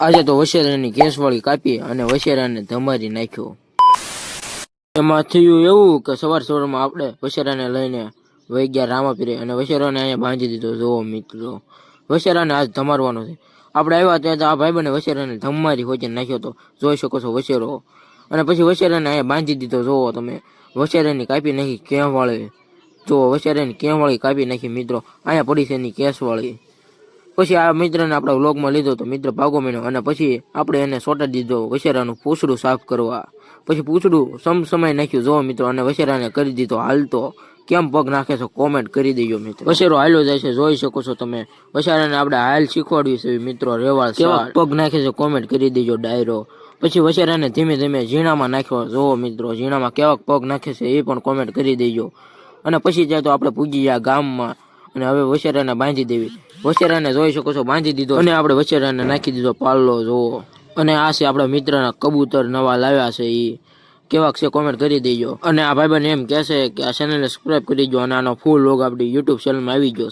આજે તો વશેરાની કેસવાળી કાપી અને વશેરાને ધમારી નાખ્યો. એમાં થયું એવું કે સવાર સવારમાં આપણે વશેરાને લઈને વહી ગયા રામાપીરે અને વશેરાને અહીંયા બાંધી દીધો. જોવો મિત્રો, વશેરાને આજ ધમારવાનો છે. આપણે આવ્યા ત્યાં આ બને વશેરાને ધમારી હોચી નાખ્યો તો. જોઈ શકો છો વશેરો. અને પછી વશેરાને અહીંયા બાંધી દીધો. જોવો તમે, વશેરાની કાપી નાખી ક્યાં વાળે જો વશેરાની ક્યાં વાળી કાપી નાખી મિત્રો. અહીંયા પડી છે એની કેસ વાળી પછી આ મિત્રને આપણા વ્લોગમાં લીધો તો મિત્ર ભાગો મીનો અને પછી આપણે એને સોટાડી દીધો વશેરાનું પૂછડું સાફ કરવા. પછી પૂછડું સમ સમય નાખ્યું. જોવો મિત્રો અને વશેરાને કરી દીધો હાલતો. કેમ પગ નાખે છો કોમેન્ટ કરી દેજો મિત્રો. વશેરો હાલો જાય છે જોઈ શકો છો તમે. વશેરાને આપણે હાલ શીખવાડ્યું છે મિત્રો રેવાળ કેવા પગ નાખે છે કોમેન્ટ કરી દેજો ડાયરો. પછી વશેરાને ધીમે ધીમે ઝીણામાં નાખ્યો. જોવો મિત્રો ઝીણામાં કેવા પગ નાખે છે એ પણ કોમેન્ટ કરી દેજો. અને પછી જાય તો આપણે પૂજી ગયા ગામમાં. અને હવે વશેરાને બાંધી દેવી. વશેરાને જોઈ શકો છો, બાંધી દીધો અને આપણે વછેરાને નાખી દીધો પાલ્લો જોવો અને આ છે આપણા મિત્રના કબૂતર, નવા લાવ્યા છે એ કેવાક છે કોમેન્ટ કરી દેજો. અને આ ભાઈબંધ એમ કહેશે કે આ ચેનલને સબસ્ક્રાઈબ કરી દેજો અને આનો ફૂલ લોગ આપણી યુટ્યુબ ચેનલમાં આવી ગયો